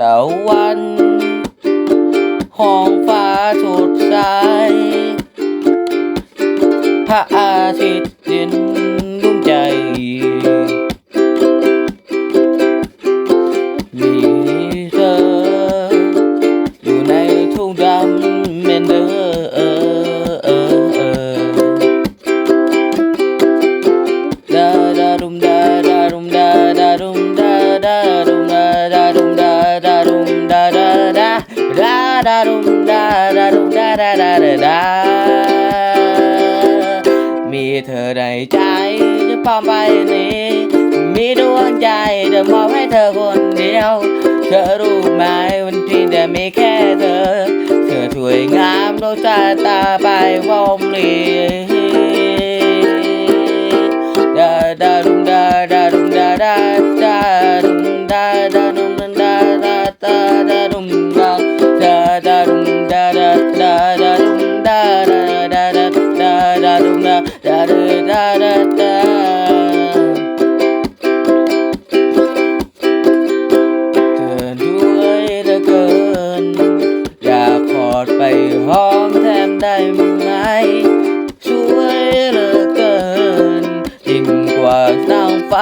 ตะวันห้องฟ้าสดใสพระอาทิตย์ยิ้มรุ่งใจ ดาดุมดาดาดุมดาดาดาดามีเธอในใจจะพร้อมไปนี้ มีดวงใจจะมอบให้เธอคนเดียว เธอรู้ไหมวันที่จะมีแค่เธอ เธอสวยงามดวงตาตาไปวอมลีดาดาดุมดาดาดุมดาดาดา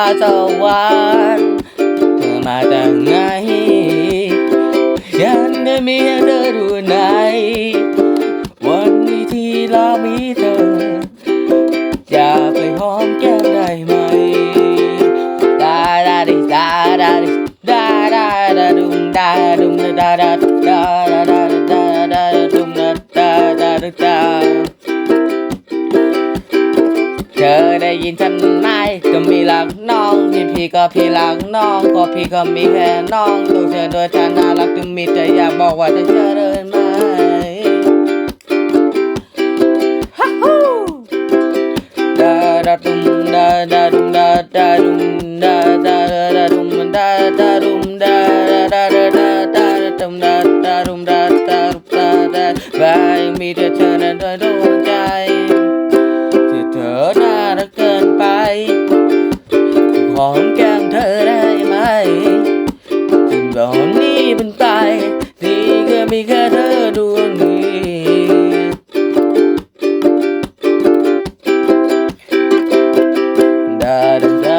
านางฟ้าสวรรค์เธอมาแต่ไงฉันได้มีเธอดูไหน วันนี้ที่เรามีเธอ อยาไปหอมแก้มได้ไหมดาดาดิดาดาดิดาดาดาดุมดาดุมดาดาดาดาดาดาดาดุมดาดาดาดา เธอได้ยินฉันไหมก็มีหลักน้องพี่พี่ก็พี่หลักน้องก็พี่ก็มีแค่น้องตัวเธอโดยฉันน่ารักจึงมีแต่อยากบอกว่าเธอเจอเลยไหมฮัฮู da da dum da da dum da da dum da da da da dum da da dum da da da da da da dum da da dum da da da da ว่ายังมีแต่เธอนั้นโดยดวง